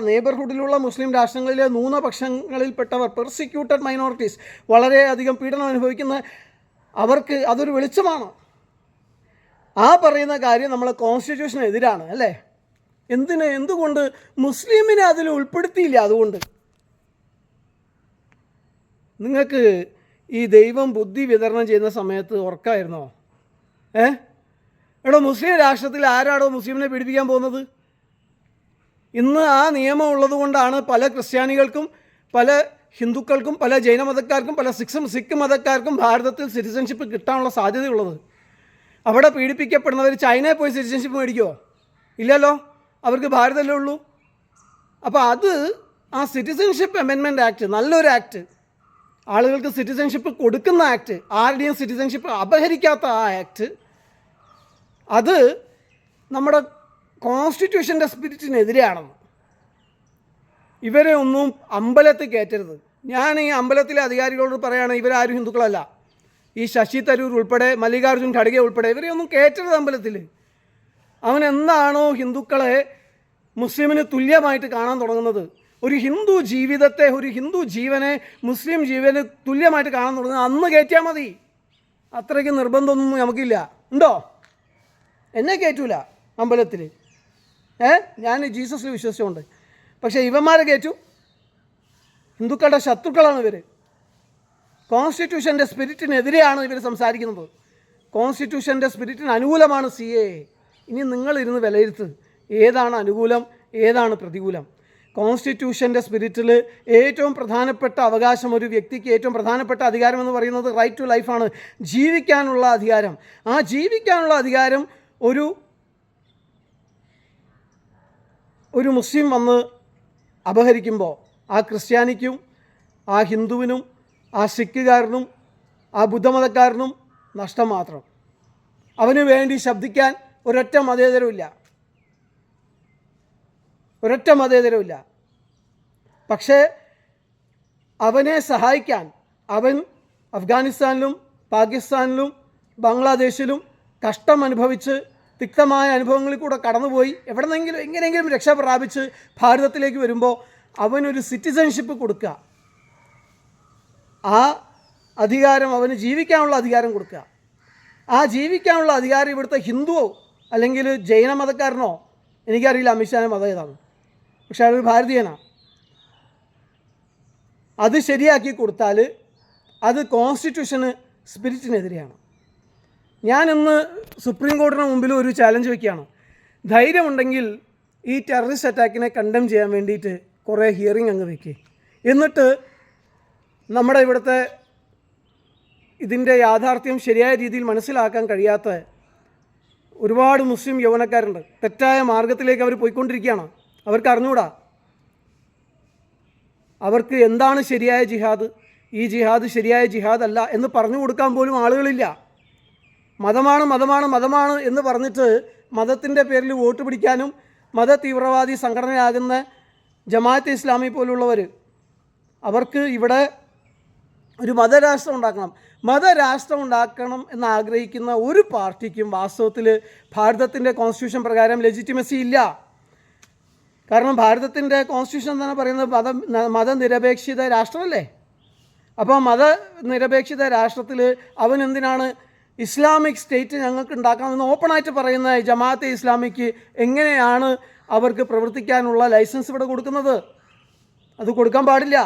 നെയ്ബർഹുഡിലുള്ള മുസ്ലിം രാഷ്ട്രങ്ങളിലെ ന്യൂനപക്ഷങ്ങളിൽപ്പെട്ടവർ persecuted minorities വളരെയധികം പീഡനം അനുഭവിക്കുന്ന അവർക്ക് അതൊരു വെളിച്ചമാണ്. ആ പറയുന്ന കാര്യം നമ്മളെ കോൺസ്റ്റിറ്റ്യൂഷന് എതിരാണ് അല്ലേ? എന്തിന് എന്തുകൊണ്ട് മുസ്ലിമിനെ അതിൽ ഉൾപ്പെടുത്തിയില്ല അതുകൊണ്ട്? നിങ്ങൾക്ക് ഈ ദൈവം ബുദ്ധി വിതരണം ചെയ്യുന്ന സമയത്ത് ഉറക്കായിരുന്നോ? ഏ? എടോ മുസ്ലിം രാഷ്ട്രത്തിൽ ആരാണോ മുസ്ലിമിനെ പീഡിപ്പിക്കാൻ പോകുന്നത്? ഇന്ന് ആ നിയമം ഉള്ളതുകൊണ്ടാണ് പല ക്രിസ്ത്യാനികൾക്കും പല ഹിന്ദുക്കൾക്കും പല ജൈനമതക്കാർക്കും പല സിഖ്സും സിഖ് മതക്കാർക്കും ഭാരതത്തിൽ സിറ്റിസൺഷിപ്പ് കിട്ടാനുള്ള സാധ്യതയുള്ളത്. അവിടെ പീഡിപ്പിക്കപ്പെടുന്നവർ ചൈനയിൽ പോയി സിറ്റിസൺഷിപ്പ് മേടിക്കുമോ ഇല്ലല്ലോ. അവർക്ക് ഭാരതമല്ലേ ഉള്ളൂ. അപ്പോൾ അത് ആ സിറ്റിസൺഷിപ്പ് അമെൻമെന്റ് ആക്ട് നല്ലൊരു ആക്ട് ആളുകൾക്ക് സിറ്റിസൺഷിപ്പ് കൊടുക്കുന്ന ആക്ട് ആരുടെയും സിറ്റിസൺഷിപ്പ് അപഹരിക്കാത്ത ആ ആക്ട് അത് നമ്മുടെ കോൺസ്റ്റിറ്റ്യൂഷന്റെ സ്പിരിറ്റിനെതിരെയാണെന്ന്. ഇവരെ ഒന്നും അമ്പലത്തിൽ കയറ്റരുത്. ഞാൻ ഈ അമ്പലത്തിലെ അധികാരികളോട് പറയുകയാണ് ഇവരാരും ഹിന്ദുക്കളല്ല. ഈ ശശി തരൂർ ഉൾപ്പെടെ മല്ലികാർജുൻ ഖഡ്ഗെ ഉൾപ്പെടെ ഇവരെ ഒന്നും കയറ്റരുത് അമ്പലത്തിൽ അവൻ എന്താണോ ഹിന്ദുക്കളെ മുസ്ലിമിന് തുല്യമായിട്ട് കാണാൻ തുടങ്ങുന്നത്. ഒരു ഹിന്ദു ജീവിതത്തെ ഒരു ഹിന്ദു ജീവനെ മുസ്ലിം ജീവന് തുല്യമായിട്ട് കാണാൻ തുടങ്ങുന്നത് അന്ന് കയറ്റിയാൽ മതി. അത്രയ്ക്ക് നിർബന്ധമൊന്നും നമുക്കില്ല. ഉണ്ടോ? എന്നെ കയറ്റൂല അമ്പലത്തിൽ ഏ? ഞാൻ ജീസസിൽ വിശ്വസിച്ചുകൊണ്ട്. പക്ഷേ ഇവന്മാരെ കയറ്റു. ഹിന്ദുക്കളുടെ ശത്രുക്കളാണ് ഇവർ കോൺസ്റ്റിറ്റ്യൂഷന്റെ സ്പിരിറ്റിനെതിരെയാണ് ഇവർ സംസാരിക്കുന്നത്. കോൺസ്റ്റിറ്റ്യൂഷന്റെ സ്പിരിറ്റിന് അനുകൂലമാണ് സി എ. ഇനി നിങ്ങളിരുന്ന് വിലയിരുത്ത്. ഏതാണ് അനുകൂലം? ഏതാണ് പ്രതികൂലം? കോൺസ്റ്റിറ്റ്യൂഷന്റെ സ്പിരിറ്റിൽ ഏറ്റവും പ്രധാനപ്പെട്ട അവകാശം ഒരു വ്യക്തിക്ക് ഏറ്റവും പ്രധാനപ്പെട്ട അധികാരം എന്ന് പറയുന്നത് റൈറ്റ് ടു ലൈഫാണ് ജീവിക്കാനുള്ള അധികാരം. ആ ജീവിക്കാനുള്ള അധികാരം ഒരു ഒരു മുസ്ലിം വന്ന് അപഹരിക്കുമ്പോൾ ആ ക്രിസ്ത്യാനിക്കും ആ ഹിന്ദുവിനും ആ സിഖുകാരനും ആ ബുദ്ധമതക്കാരനും നഷ്ടം മാത്രം. അവന് വേണ്ടി ശബ്ദിക്കാൻ ഒരൊറ്റ മതേതരമില്ല ഒരൊറ്റ മതേതരമില്ല പക്ഷേ അവനെ സഹായിക്കാൻ അവൻ അഫ്ഗാനിസ്ഥാനിലും പാകിസ്ഥാനിലും ബംഗ്ലാദേശിലും കഷ്ടം അനുഭവിച്ച് തിക്തമായ അനുഭവങ്ങളിൽ കൂടെ കടന്നുപോയി. എവിടെന്നെങ്കിലും എങ്ങനെയെങ്കിലും രക്ഷ പ്രാപിച്ച് ഭാരതത്തിലേക്ക് വരുമ്പോൾ അവനൊരു സിറ്റിസൺഷിപ്പ് കൊടുക്കുക. ആ അധികാരം അവന് ജീവിക്കാനുള്ള അധികാരം കൊടുക്കുക. ആ ജീവിക്കാനുള്ള അധികാരം ഇവിടുത്തെ ഹിന്ദുവോ അല്ലെങ്കിൽ ജൈന മതക്കാരനോ എനിക്കറിയില്ല അമിത്ഷാന്റെ മതം ഏതാണ്. പക്ഷേ അയാളൊരു ഭാരതീയനാണ്. അത് ശരിയാക്കി കൊടുത്താൽ അത് കോൺസ്റ്റിറ്റ്യൂഷന് സ്പിരിറ്റിനെതിരെയാണ് ഞാൻ ഇന്ന് സുപ്രീം കോടതിയുടെ മുമ്പിൽ ഒരു ചാലഞ്ച് വയ്ക്കുകയാണ് ധൈര്യമുണ്ടെങ്കിൽ ഈ ടെററിസ്റ്റ് അറ്റാക്കിനെ കണ്ടം ചെയ്യാൻ വേണ്ടിയിട്ട് കുറേ ഹിയറിംഗ് അങ്ങ് വയ്ക്കുക എന്നിട്ട് നമ്മുടെ ഇവിടുത്തെ ഇതിന്റെ യാഥാർത്ഥ്യം ശരിയായ രീതിയിൽ മനസ്സിലാക്കാൻ കഴിയാത്ത ഒരുപാട് മുസ്ലിം യൗവനക്കാരുണ്ട്. തെറ്റായ മാർഗത്തിലേക്ക് അവർ പോയിക്കൊണ്ടിരിക്കുകയാണ്. അവർക്ക് അറിഞ്ഞുകൂടാ അവർക്ക് എന്താണ് ശരിയായ ജിഹാദ്? ഈ ജിഹാദ് ശരിയായ ജിഹാദ് അല്ല എന്ന് പറഞ്ഞു കൊടുക്കാൻ പോലും ആളുകളില്ല. മതമാണ് മതമാണ് മതമാണ് എന്ന് പറഞ്ഞിട്ട് മതത്തിന്റെ പേരിൽ വോട്ട് പിടിക്കാനും മത തീവ്രവാദി സംഘടനയാകുന്ന ജമാഅത്ത് ഇസ്ലാമി പോലുള്ളവർ അവർക്ക് ഇവിടെ ഒരു മതരാഷ്ട്രം ഉണ്ടാക്കണം. മതരാഷ്ട്രം ഉണ്ടാക്കണം എന്ന് ആഗ്രഹിക്കുന്ന ഒരു പാർട്ടിക്കും വാസ്തവത്തിൽ ഭാരതത്തിന്റെ കോൺസ്റ്റിറ്റ്യൂഷൻ പ്രകാരം ലെജിറ്റിമസി ഇല്ല. കാരണം ഭാരതത്തിന്റെ കോൺസ്റ്റിറ്റ്യൂഷൻ തന്നെ പറയുന്നത് മത മതനിരപേക്ഷിത രാഷ്ട്രമല്ലേ? അപ്പോൾ മതനിരപേക്ഷിത രാഷ്ട്രത്തിൽ അവൻ എന്തിനാണ് ഇസ്ലാമിക് സ്റ്റേറ്റ് ഞങ്ങൾക്ക് ഉണ്ടാക്കാമെന്ന് ഓപ്പണായിട്ട് പറയുന്ന ജമാഅത്തെ ഇസ്ലാമിക്ക് എങ്ങനെയാണ് അവർക്ക് പ്രവർത്തിക്കാനുള്ള ലൈസൻസ് ഇവിടെ കൊടുക്കുന്നത്? അത് കൊടുക്കാൻ പാടില്ല.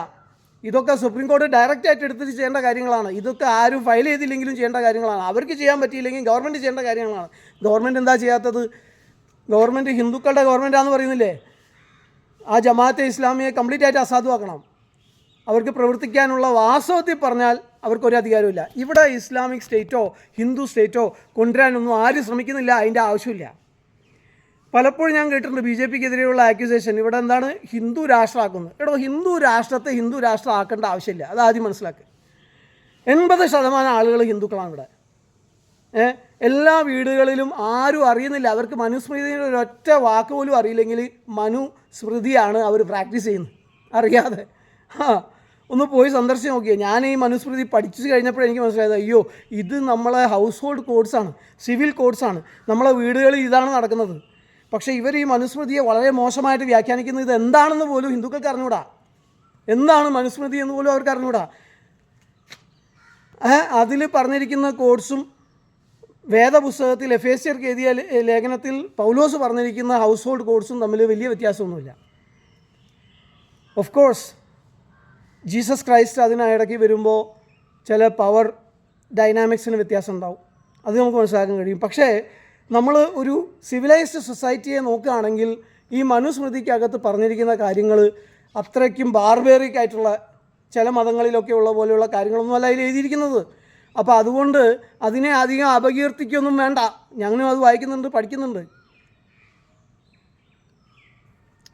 ഇതൊക്കെ സുപ്രീം കോടതി ഡയറക്റ്റ് ആയിട്ട് എടുത്തിട്ട് ചെയ്യേണ്ട കാര്യങ്ങളാണ്. ഇതൊക്കെ ആരും ഫയൽ ചെയ്തില്ലെങ്കിലും ചെയ്യേണ്ട കാര്യങ്ങളാണ്. അവർക്ക് ചെയ്യാൻ പറ്റിയില്ലെങ്കിൽ ഗവൺമെന്റ് ചെയ്യേണ്ട കാര്യങ്ങളാണ്. ഗവൺമെന്റ് എന്താ ചെയ്യാത്തത്? ഗവൺമെന്റ് ഹിന്ദുക്കളുടെ ഗവൺമെന്റാന്ന് പറയുന്നില്ലേ? ആ ജമാഅത്തെ ഇസ്ലാമിയെ കംപ്ലീറ്റ് ആയിട്ട് അസാധുവാക്കണം. അവർക്ക് പ്രവർത്തിക്കാനുള്ള വാസ്തവത്തിൽ പറഞ്ഞാൽ അവർക്കൊരു അധികാരമില്ല ഇവിടെ ഇസ്ലാമിക് സ്റ്റേറ്റോ ഹിന്ദു സ്റ്റേറ്റോ കൊണ്ടുവരാനൊന്നും ആരും ശ്രമിക്കുന്നില്ല അതിന്റെ ആവശ്യമില്ല. പലപ്പോഴും ഞാൻ കേട്ടിട്ടുണ്ട് ബി ജെ പിക്കെതിരെയുള്ള ആക്യുസേഷൻ ഇവിടെ എന്താണ്? ഹിന്ദു രാഷ്ട്രമാക്കുന്നത് എടോ ഹിന്ദു രാഷ്ട്രത്തെ ഹിന്ദു രാഷ്ട്രം ആക്കേണ്ട ആവശ്യമില്ല. അത് ആദ്യം മനസ്സിലാക്കുക എൺപത് ശതമാനം ആളുകൾ ഹിന്ദുക്കളാണ് ഇവിടെ. എല്ലാ വീടുകളിലും ആരും അറിയുന്നില്ല. അവർക്ക് മനുസ്മൃതിയുടെ ഒരൊറ്റ വാക്ക് പോലും അറിയില്ലെങ്കിൽ മനുസ്മൃതിയാണ് അവർ പ്രാക്ടീസ് ചെയ്യുന്നത്. അറിയാതെ. ആ ഒന്ന് പോയി സന്ദർശിച്ച് നോക്കിയേ. ഞാൻ ഈ മനുസ്മൃതി പഠിച്ചു കഴിഞ്ഞപ്പോൾ എനിക്ക് മനസ്സിലായത് അയ്യോ ഇത് നമ്മളെ ഹൗസ് ഹോൾഡ് കോഡ്സാണ് സിവിൽ കോഡ്സാണ് നമ്മളെ വീടുകളിൽ ഇതാണ് നടക്കുന്നത്. പക്ഷേ ഇവർ ഈ മനുസ്മൃതിയെ വളരെ മോശമായിട്ട് വ്യാഖ്യാനിക്കുന്നത് ഇത് എന്താണെന്ന് പോലും ഹിന്ദുക്കൾക്ക് അറിഞ്ഞൂടാ. എന്താണ് മനുസ്മൃതി എന്ന് പോലും അവർക്ക് അറിഞ്ഞൂടാ. അതിൽ പറഞ്ഞിരിക്കുന്ന കോഡ്സും വേദപുസ്തകത്തിൽ എഫ് എസ് സിയർക്ക് എഴുതിയ ലേഖനത്തിൽ പൗലോസ് പറഞ്ഞിരിക്കുന്ന ഹൗസ് ഹോൾഡ് കോഡ്സും തമ്മിൽ വലിയ വ്യത്യാസമൊന്നുമില്ല. ഓഫ് കോഴ്സ് ജീസസ് ക്രൈസ്റ്റ് അതിനിടയ്ക്ക് വരുമ്പോൾ ചില പവർ ഡൈനാമിക്സിന് വ്യത്യാസം ഉണ്ടാവും. അത് നമുക്ക് മനസ്സിലാക്കാൻ കഴിയും. പക്ഷേ നമ്മൾ ഒരു സിവിലൈസ്ഡ് സൊസൈറ്റിയെ നോക്കുകയാണെങ്കിൽ ഈ മനുസ്മൃതിക്കകത്ത് പറഞ്ഞിരിക്കുന്ന കാര്യങ്ങൾ അത്രയ്ക്കും ബാർബേറിക് ആയിട്ടുള്ള ചില മതങ്ങളിലൊക്കെ ഉള്ള പോലെയുള്ള കാര്യങ്ങളൊന്നുമല്ല അതിൽ എഴുതിയിരിക്കുന്നത്. അപ്പോൾ അതുകൊണ്ട് അതിനെ അധികം അപകീർത്തിക്കൊന്നും വേണ്ട. ഞങ്ങളും അത് വായിക്കുന്നുണ്ട് പഠിക്കുന്നുണ്ട്.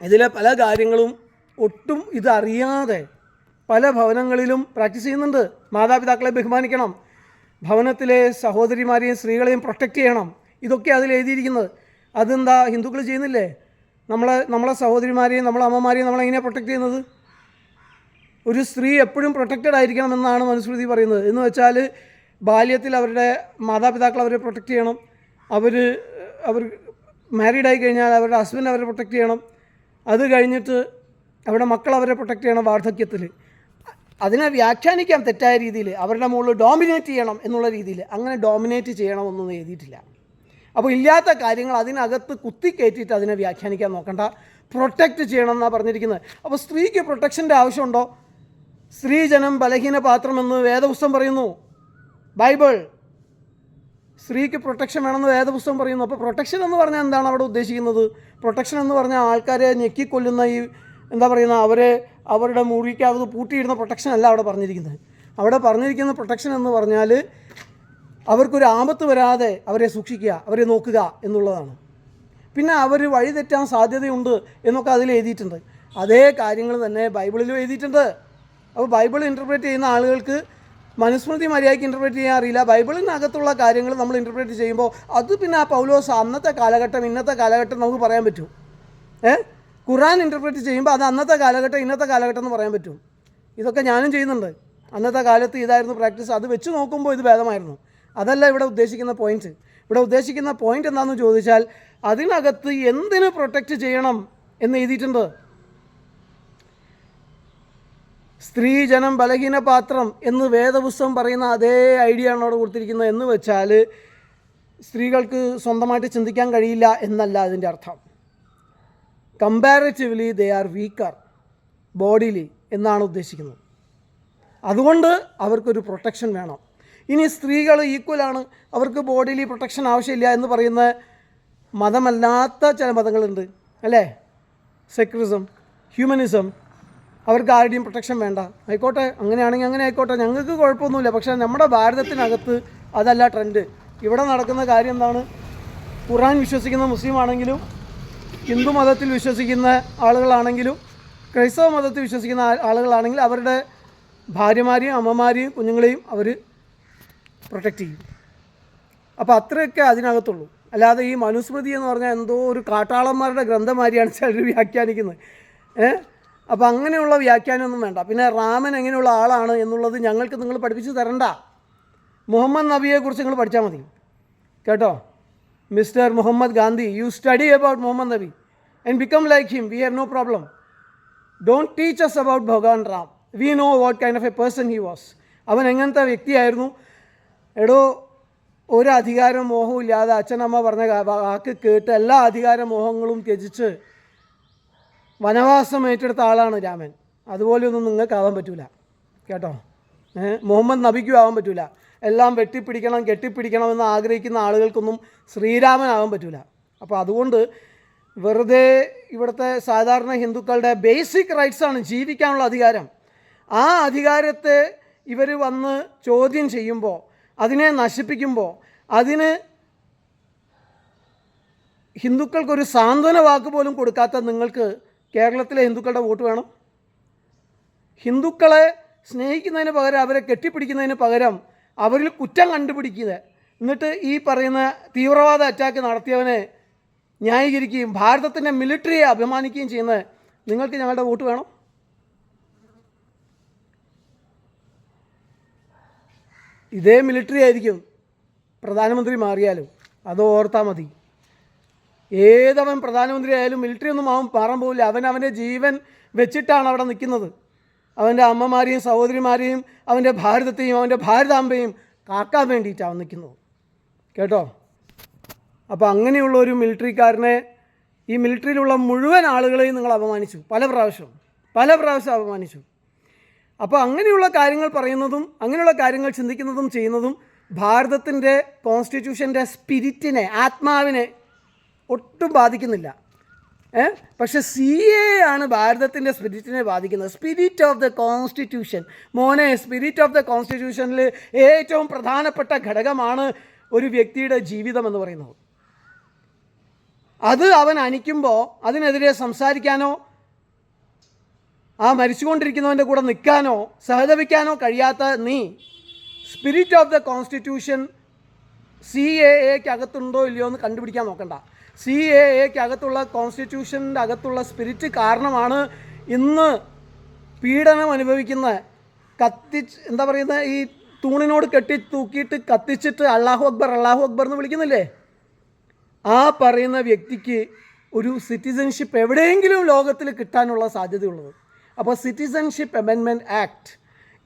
ഇതിലെ പല കാര്യങ്ങളും ഒട്ടും ഇതറിയാതെ പല ഭവനങ്ങളിലും പ്രാക്ടീസ് ചെയ്യുന്നുണ്ട്. മാതാപിതാക്കളെ ബഹുമാനിക്കണം. ഭവനത്തിലെ സഹോദരിമാരെയും സ്ത്രീകളെയും പ്രൊട്ടക്റ്റ് ചെയ്യണം. ഇതൊക്കെ അതിൽ എഴുതിയിരിക്കുന്നത്. അതെന്താ? ഹിന്ദുക്കൾ ചെയ്യുന്നില്ലേ? നമ്മളെ നമ്മളെ സഹോദരിമാരെയും നമ്മളെ അമ്മമാരെയും നമ്മളെങ്ങനെയാണ് പ്രൊട്ടക്റ്റ് ചെയ്യുന്നത്? ഒരു സ്ത്രീ എപ്പോഴും പ്രൊട്ടക്റ്റഡ് ആയിരിക്കണം എന്നാണ് മനുസ്മൃതി പറയുന്നത്. എന്ന് വെച്ചാൽ ബാല്യത്തിൽ അവരുടെ മാതാപിതാക്കൾ അവരെ പ്രൊട്ടക്റ്റ് ചെയ്യണം. അവർ അവർ മാരീഡ് ആയി കഴിഞ്ഞാൽ അവരുടെ ഹസ്ബൻഡ് അവരെ പ്രൊട്ടക്റ്റ് ചെയ്യണം. അത് കഴിഞ്ഞിട്ട് അവരുടെ മക്കൾ അവരെ പ്രൊട്ടക്റ്റ് ചെയ്യണം വാർദ്ധക്യത്തിൽ. അതിനെ വ്യാഖ്യാനിക്കാം തെറ്റായ രീതിയിൽ. അവരുടെ മുകളിൽ ഡോമിനേറ്റ് ചെയ്യണം എന്നുള്ള രീതിയിൽ. അങ്ങനെ ഡോമിനേറ്റ് ചെയ്യണമെന്നൊന്നും എഴുതിയിട്ടില്ല. അപ്പോൾ ഇല്ലാത്ത കാര്യങ്ങൾ അതിനകത്ത് കുത്തിക്കയറ്റിയിട്ട് അതിനെ വ്യാഖ്യാനിക്കാൻ നോക്കണ്ട. പ്രൊട്ടക്റ്റ് ചെയ്യണം എന്നാണ് പറഞ്ഞിരിക്കുന്നത്. അപ്പോൾ സ്ത്രീക്ക് പ്രൊട്ടക്ഷന്റെ ആവശ്യമുണ്ടോ? സ്ത്രീജനം ബലഹീന പാത്രമെന്ന് വേദപുസ്തകം പറയുന്നു. ബൈബിൾ. സ്ത്രീക്ക് പ്രൊട്ടക്ഷൻ വേണമെന്ന് വേദപുസ്തകം പറയുന്നു. അപ്പോൾ പ്രൊട്ടക്ഷൻ എന്ന് പറഞ്ഞാൽ എന്താണ് അവിടെ ഉദ്ദേശിക്കുന്നത്? പ്രൊട്ടക്ഷൻ എന്ന് പറഞ്ഞാൽ ആൾക്കാരെ ഞെക്കിക്കൊല്ലുന്ന ഈ എന്താ പറയുന്ന അവരെ അവരുടെ മുറിക്കകത്ത് പൂട്ടിയിടുന്ന പ്രൊട്ടക്ഷൻ അല്ല അവിടെ പറഞ്ഞിരിക്കുന്നത്. അവിടെ പറഞ്ഞിരിക്കുന്ന പ്രൊട്ടക്ഷൻ എന്ന് പറഞ്ഞാൽ അവർക്കൊരു ആപത്ത് വരാതെ അവരെ സൂക്ഷിക്കുക അവരെ നോക്കുക എന്നുള്ളതാണ്. പിന്നെ അവർ വഴിതെറ്റാൻ സാധ്യതയുണ്ട് എന്നൊക്കെ അതിൽ എഴുതിയിട്ടുണ്ട്. അതേ കാര്യങ്ങൾ തന്നെ ബൈബിളിലും എഴുതിയിട്ടുണ്ട്. അപ്പോൾ ബൈബിൾ ഇന്റർപ്രേറ്റ് ചെയ്യുന്ന ആളുകൾക്ക് മനുസ്മൃതി മര്യാദയ്ക്ക് ഇന്റർപ്രേറ്റ് ചെയ്യാൻ അറിയില്ല. ബൈബിളിനകത്തുള്ള കാര്യങ്ങൾ നമ്മൾ ഇന്റർപ്രേറ്റ് ചെയ്യുമ്പോൾ അത് പിന്നെ ആ പൗലോസ് അന്നത്തെ കാലഘട്ടം ഇന്നത്തെ കാലഘട്ടം നമുക്ക് പറയാൻ പറ്റും. ഏ? ഖുറാൻ ഇന്റർപ്രറ്റ് ചെയ്യുമ്പോൾ അത് അന്നത്തെ കാലഘട്ടം ഇന്നത്തെ കാലഘട്ടം എന്ന് പറയാൻ പറ്റും. ഇതൊക്കെ ഞാനും ചെയ്യുന്നുണ്ട്. അന്നത്തെ കാലത്ത് ഇതായിരുന്നു പ്രാക്ടീസ് അത് വെച്ച് നോക്കുമ്പോൾ ഇത് ഭേദമായിരുന്നു. അതല്ല ഇവിടെ ഉദ്ദേശിക്കുന്ന പോയിന്റ് ഇവിടെ ഉദ്ദേശിക്കുന്ന പോയിന്റ് എന്താണെന്ന് ചോദിച്ചാൽ അതിനകത്ത് എന്തിനു പ്രൊട്ടക്റ്റ് ചെയ്യണം എന്ന് എഴുതിയിട്ടുണ്ട്? സ്ത്രീജനം ബലഹീന പാത്രം എന്ന് വേദപുസ്തകം പറയുന്ന അതേ ഐഡിയ ആണ് അവിടെ കൊടുത്തിരിക്കുന്നത്. എന്ന് വെച്ചാൽ സ്ത്രീകൾക്ക് സ്വന്തമായിട്ട് ചിന്തിക്കാൻ കഴിയില്ല എന്നല്ല അതിന്റെ അർത്ഥം. Comparatively they are weaker bodily എന്നാണ് ഉദ്ദേശിക്കുന്നത്. അതുകൊണ്ട് അവർക്കൊരു പ്രൊട്ടക്ഷൻ വേണം. ഇനി സ്ത്രീകൾ ഈക്വലാണ് അവർക്ക് ബോഡിയിലി പ്രൊട്ടക്ഷൻ ആവശ്യമില്ല എന്ന് പറയുന്ന മതമല്ലാത്ത ചില മതങ്ങളുണ്ട് അല്ലേ? സെക്യുലറിസം ഹ്യൂമനിസം അവർക്ക് ആരുടെയും പ്രൊട്ടക്ഷൻ വേണ്ട. ആയിക്കോട്ടെ അങ്ങനെയാണെങ്കിൽ അങ്ങനെ ആയിക്കോട്ടെ. ഞങ്ങൾക്ക് കുഴപ്പമൊന്നുമില്ല. പക്ഷേ നമ്മുടെ ഭാരതത്തിനകത്ത് അതല്ല ട്രെൻഡ് ഇവിടെ നടക്കുന്ന കാര്യം എന്താണ്? ഖുറാൻ വിശ്വസിക്കുന്ന മുസ്ലിം ആണെങ്കിലും ഹിന്ദു മതത്തിൽ വിശ്വസിക്കുന്ന ആളുകളാണെങ്കിലും ക്രൈസ്തവ മതത്തിൽ വിശ്വസിക്കുന്ന ആളുകളാണെങ്കിൽ അവരുടെ ഭാര്യമാരെയും അമ്മമാരെയും കുഞ്ഞുങ്ങളെയും അവർ പ്രൊട്ടക്റ്റ് ചെയ്യും. അപ്പോൾ അത്രയൊക്കെ അതിനകത്തുള്ളൂ. അല്ലാതെ ഈ മനുസ്മൃതി എന്ന് പറഞ്ഞാൽ എന്തോ ഒരു കാട്ടാളന്മാരുടെ ഗ്രന്ഥമാരിയാണ് ചിലർ വ്യാഖ്യാനിക്കുന്നത്. ഏ? അപ്പോൾ അങ്ങനെയുള്ള വ്യാഖ്യാനമൊന്നും വേണ്ട. പിന്നെ റാമൻ എങ്ങനെയുള്ള ആളാണ് എന്നുള്ളത് ഞങ്ങൾക്ക് നിങ്ങൾ പഠിപ്പിച്ച് തരണ്ട. മുഹമ്മദ് നബിയെക്കുറിച്ച് നിങ്ങൾ പഠിച്ചാൽ മതി. കേട്ടോ? Mister Muhammad Gandhi you study about Muhammad Nabi. And become like him, we have no problem. Don't teach us about Bhagavan Ram. We know what kind of a person he was. അവൻ എങ്ങനത്തെ വ്യക്തിയായിരുന്നു എടോ ഒരു അധികാര മോഹവും ഇല്ലാതെ അച്ഛനമ്മ പറഞ്ഞ വാക്ക് കേട്ട് എല്ലാ അധികാര മോഹങ്ങളും ത്യജിച്ച് വനവാസം ഏറ്റെടുത്ത ആളാണ് രാമൻ അതുപോലെയൊന്നും നിങ്ങൾക്ക് ആവാൻ പറ്റൂല കേട്ടോ മുഹമ്മദ് നബിക്കും ആവാൻ പറ്റൂല എല്ലാം വെട്ടിപ്പിടിക്കണം കെട്ടിപ്പിടിക്കണം എന്ന് ആഗ്രഹിക്കുന്ന ആളുകൾക്കൊന്നും ശ്രീരാമനാവാൻ പറ്റൂല അപ്പോൾ അതുകൊണ്ട് വെറുതെ ഇവിടുത്തെ സാധാരണ ഹിന്ദുക്കളുടെ ബേസിക് റൈറ്റ്സാണ് ജീവിക്കാനുള്ള അധികാരം. ആ അധികാരത്തെ ഇവർ വന്ന് ചോദ്യം ചെയ്യുമ്പോൾ അതിനെ നശിപ്പിക്കുമ്പോൾ അതിന് ഹിന്ദുക്കൾക്കൊരു സാന്ത്വന വാക്ക് പോലും കൊടുക്കാത്ത നിങ്ങൾക്ക് കേരളത്തിലെ ഹിന്ദുക്കളുടെ വോട്ട് വേണം? ഹിന്ദുക്കളെ സ്നേഹിക്കുന്നതിന് പകരം അവരെ കെട്ടിപ്പിടിക്കുന്നതിന് പകരം അവരിൽ കുറ്റം കണ്ടുപിടിക്കുക. എന്നിട്ട് ഈ പറയുന്ന തീവ്രവാദ അറ്റാക്ക് നടത്തിയവനെ ന്യായീകരിക്കുകയും ഭാരതത്തിന്റെ മിലിറ്ററിയെ അഭിമാനിക്കുകയും ചെയ്യുന്നത് നിങ്ങൾക്ക് ഞങ്ങളുടെ വോട്ട് വേണം? ഇതേ മിലിറ്ററി ആയിരിക്കും പ്രധാനമന്ത്രി മാറിയാലും അത് ഓർത്താൽ മതി. ഏതവൻ പ്രധാനമന്ത്രി ആയാലും മിലിറ്ററി ഒന്നും അവൻ മാറാൻ പോകില്ല അവൻ അവന്റെ ജീവൻ വെച്ചിട്ടാണ് അവിടെ നിൽക്കുന്നത്. അവന്റെ അമ്മമാരെയും സഹോദരിമാരെയും അവന്റെ ഭാരതത്തെയും അവന്റെ ഭാരതാംബയും കാക്കാൻ വേണ്ടിയിട്ടാണ് നിൽക്കുന്നത്. കേട്ടോ? അപ്പോൾ അങ്ങനെയുള്ള ഒരു മിലിറ്ററിക്കാരനെ ഈ മിലിറ്ററിയിലുള്ള മുഴുവൻ ആളുകളെയും നിങ്ങൾ അപമാനിച്ചു. പല പ്രാവശ്യം പല പ്രാവശ്യം അപമാനിച്ചു. അപ്പോൾ അങ്ങനെയുള്ള കാര്യങ്ങൾ പറയുന്നതും അങ്ങനെയുള്ള കാര്യങ്ങൾ ചിന്തിക്കുന്നതും ചെയ്യുന്നതും ഭാരതത്തിന്റെ കോൺസ്റ്റിറ്റ്യൂഷന്റെ സ്പിരിറ്റിനെ ആത്മാവിനെ ഒട്ടും ബാധിക്കുന്നില്ല. ഏ? പക്ഷെ സി എ ആണ് ഭാരതത്തിന്റെ സ്പിരിറ്റിനെ ബാധിക്കുന്നത്. സ്പിരിറ്റ് ഓഫ് ദ കോൺസ്റ്റിറ്റ്യൂഷൻ മോനെ സ്പിരിറ്റ് ഓഫ് ദ കോൺസ്റ്റിറ്റ്യൂഷനിൽ ഏറ്റവും പ്രധാനപ്പെട്ട ഘടകമാണ് ഒരു വ്യക്തിയുടെ ജീവിതം എന്ന് പറയുന്നത്. അത് അവൻ അനിക്കുമ്പോൾ അതിനെതിരെ സംസാരിക്കാനോ ആ മരിച്ചുകൊണ്ടിരിക്കുന്നവന്റെ കൂടെ നിൽക്കാനോ സഹതപിക്കാനോ കഴിയാത്ത നീ spirit of the constitution C A എക്ക് അകത്തുണ്ടോ ഇല്ലയോ എന്ന് കണ്ടുപിടിക്കാൻ നോക്കണ്ട. സി എ എക്ക് അകത്തുള്ള കോൺസ്റ്റിറ്റ്യൂഷന്റെ അകത്തുള്ള സ്പിരിറ്റ് കാരണമാണ് ഇന്ന് പീഡനം അനുഭവിക്കുന്ന കത്തി എന്താ പറയുന്നത് ഈ തൂണിനോട് കെട്ടി തൂക്കിയിട്ട് കത്തിച്ചിട്ട് അള്ളാഹു അക്ബർ അള്ളാഹു അക്ബർ എന്ന് വിളിക്കുന്നില്ലേ? ആ പറയുന്ന വ്യക്തിക്ക് ഒരു സിറ്റിസൺഷിപ്പ് എവിടെയെങ്കിലും ലോകത്തിൽ കിട്ടാനുള്ള സാധ്യതയുള്ളത്. അപ്പോൾ സിറ്റിസൺഷിപ്പ് അമെൻമെന്റ് act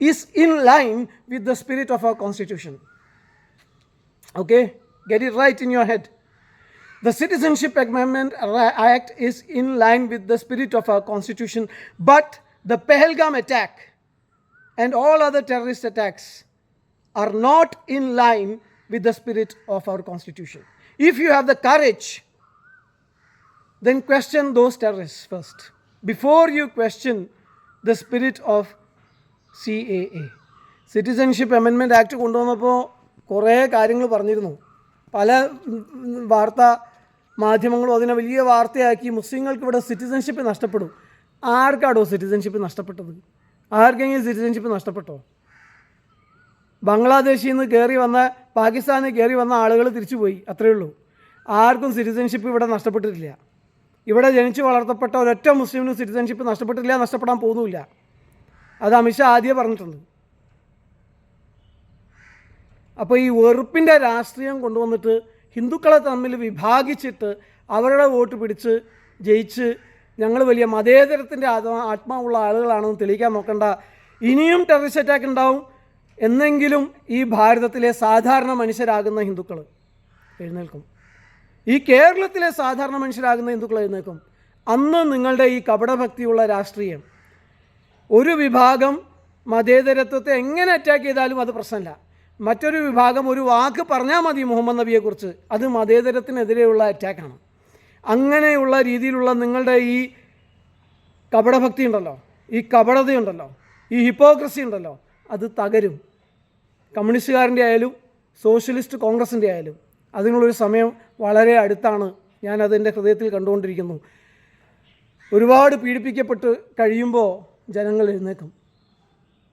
is in line with the spirit of our constitution okay get it right in your head the citizenship അമെൻമെന്റ് act is in line with the spirit of our constitution but the Pahalgam attack and all other terrorist attacks are not in line with the spirit of our constitution If you have the courage, then question those terrorists first. Before you question the spirit of C A A citizenship അമെൻമെന്റ് act കൊണ്ടുവന്നപ്പോൾ കുറേ കാര്യങ്ങൾ പറഞ്ഞിരുന്നു. പല വാർത്താ മാധ്യമങ്ങളും അതിനെ വലിയ വാർത്തയാക്കി മുസ്ലിങ്ങൾക്ക് ഇവിടെ സിറ്റിസൺഷിപ്പ് നഷ്ടപ്പെടും. ആർക്കാടോ സിറ്റിസൺഷിപ്പ് നഷ്ടപ്പെട്ടത്? ആർക്കെങ്കിലും സിറ്റിസൺഷിപ്പ് നഷ്ടപ്പെട്ടോ? ബംഗ്ലാദേശിൽ നിന്ന് കയറി വന്ന പാകിസ്ഥാനിൽ കയറി വന്ന ആളുകൾ തിരിച്ചുപോയി. അത്രയേ ഉള്ളൂ. ആർക്കും സിറ്റിസൺഷിപ്പ് ഇവിടെ നഷ്ടപ്പെട്ടിട്ടില്ല. ഇവിടെ ജനിച്ചു വളർത്തപ്പെട്ട ഒരൊറ്റ മുസ്ലിമിനും സിറ്റിസൺഷിപ്പ് നഷ്ടപ്പെട്ടില്ല നഷ്ടപ്പെടാൻ പോകുന്നില്ല അത് അമിത്ഷാ ആദ്യം പറഞ്ഞിട്ടുണ്ട്. അപ്പോൾ ഈ വെറുപ്പിന്റെ രാഷ്ട്രീയം കൊണ്ടുവന്നിട്ട് ഹിന്ദുക്കളെ തമ്മിൽ വിഭാഗിച്ചിട്ട് അവരുടെ വോട്ട് പിടിച്ച് ജയിച്ച് ഞങ്ങൾ വലിയ മതേതരത്തിന്റെ ആത്മാ ആത്മാവുള്ള ആളുകളാണെന്ന് തെളിയിക്കാൻ നോക്കണ്ട. ഇനിയും ടെററിസ്റ്റ് അറ്റാക്ക് ഉണ്ടാവും. എന്നെങ്കിലും ഈ ഭാരതത്തിലെ സാധാരണ മനുഷ്യരാകുന്ന ഹിന്ദുക്കൾ എഴുന്നേൽക്കും. ഈ കേരളത്തിലെ സാധാരണ മനുഷ്യരാകുന്ന ഹിന്ദുക്കൾ എഴുന്നേൽക്കും. അന്ന് നിങ്ങളുടെ ഈ കപടഭക്തിയുള്ള രാഷ്ട്രീയം ഒരു വിഭാഗം മതേതരത്വത്തെ എങ്ങനെ അറ്റാക്ക് ചെയ്താലും അത് പ്രശ്നമല്ല. മറ്റൊരു വിഭാഗം ഒരു വാക്ക് പറഞ്ഞാൽ മതി മുഹമ്മദ് നബിയെക്കുറിച്ച് അത് മതേതരത്തിനെതിരെയുള്ള അറ്റാക്കാണ് അങ്ങനെയുള്ള രീതിയിലുള്ള നിങ്ങളുടെ ഈ കപടഭക്തി ഉണ്ടല്ലോ ഈ കപടതയുണ്ടല്ലോ ഈ ഹിപ്പോക്രസി ഉണ്ടല്ലോ അത് തകരും. കമ്മ്യൂണിസ്റ്റുകാരന്റെ ആയാലും സോഷ്യലിസ്റ്റ് കോൺഗ്രസിന്റെ ആയാലും അതിനുള്ളൊരു സമയം വളരെ അടുത്താണ് ഞാൻ എന്റെ ഹൃദയത്തിൽ കണ്ടുകൊണ്ടിരിക്കുന്നു. ഒരുപാട് പീഡിപ്പിക്കപ്പെട്ട് കഴിയുമ്പോൾ ജനങ്ങൾ എഴുന്നേക്കും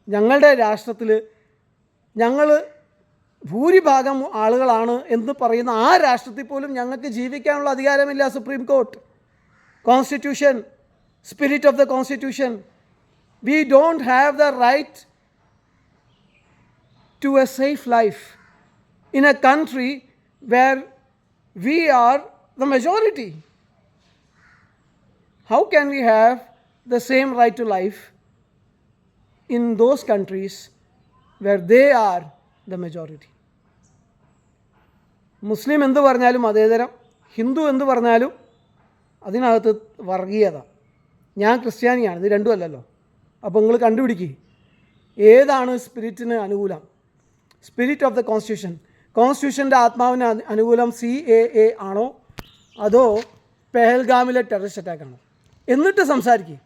ഞങ്ങളുടെ രാഷ്ട്രത്തിൽ ഞങ്ങൾ ഭൂരിഭാഗം ആളുകളാണ് എന്ന് പറയുന്ന ആ രാഷ്ട്രത്തിൽ പോലും ഞങ്ങൾക്ക് ജീവിക്കാനുള്ള അധികാരമില്ല supreme court. Constitution spirit of the constitution. We don't have the right to a safe life in a country where we are the majority. How can we have the same right to life in those countries where they are the majority? Muslim എന്ത് പറഞ്ഞാലും മതേതരം ഹിന്ദു എന്ത് പറഞ്ഞാലും അതിനകത്ത് വർഗീയത ഞാൻ ക്രിസ്ത്യാനിയാണ് ഇത് രണ്ടുമല്ലല്ലോ അപ്പോൾ നിങ്ങൾ കണ്ടുപിടിക്കുക ഏതാണ് സ്പിരിറ്റിന് അനുകൂലം സ്പിരിറ്റ് ഓഫ് ദ കോൺസ്റ്റിറ്റ്യൂഷൻ കോൺസ്റ്റിറ്റ്യൂഷന്റെ ആത്മാവിന് അനുകൂലം സി എ എ ആണോ? അതോ പെഹൽഗാമിലെ ടെററിസ്റ്റ് അറ്റാക്കാണോ എന്നിട്ട് സംസാരിക്കുക